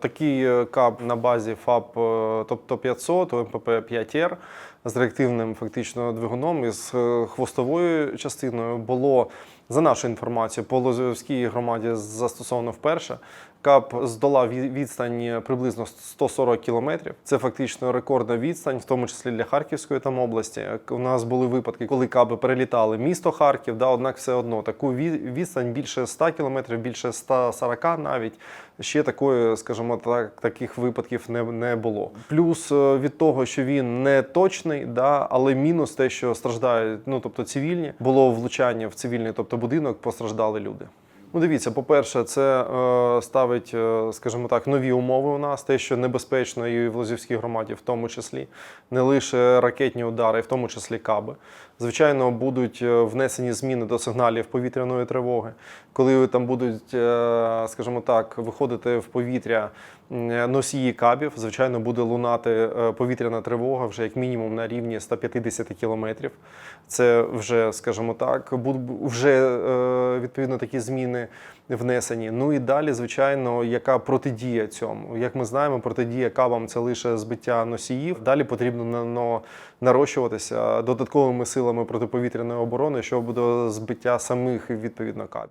Такий е, кап на базі ФАП е, тобто 500 МПП 5Р з реактивним фактично двигуном із е, хвостовою частиною було за нашою інформацією по Лозівській громаді застосовано вперше. Кап здолав відстань приблизно 140 кілометрів. Це фактично рекордна відстань, в тому числі для Харківської там області. У нас були випадки, коли каби перелітали місто Харків, да, однак все одно таку відстань більше 100 кілометрів, більше 140 навіть. Ще такої, скажімо так, таких випадків не, не було. Плюс е, від того, що він не точний, да, але мінус те, що страждають, ну тобто цивільні, було влучання в цивільний, тобто будинок, постраждали люди. Ну, дивіться, по-перше, це е, ставить, е, скажімо так, нові умови у нас, те, що небезпечно і в Лозівській громаді, в тому числі, не лише ракетні удари, в тому числі каби. Звичайно, будуть е, внесені зміни до сигналів повітряної тривоги, коли там будуть, е, скажімо так, виходити в повітря носії кабів. Звичайно, буде лунати е, повітряна тривога вже як мінімум на рівні 150 кілометрів. Це вже, скажімо так, вже е, відповідно такі зміни внесені. Ну і далі, звичайно, яка протидія цьому? Як ми знаємо, протидія кавам це лише збиття носіїв. Далі потрібно на- но нарощуватися додатковими силами протиповітряної оборони щодо збиття самих відповідно кабів.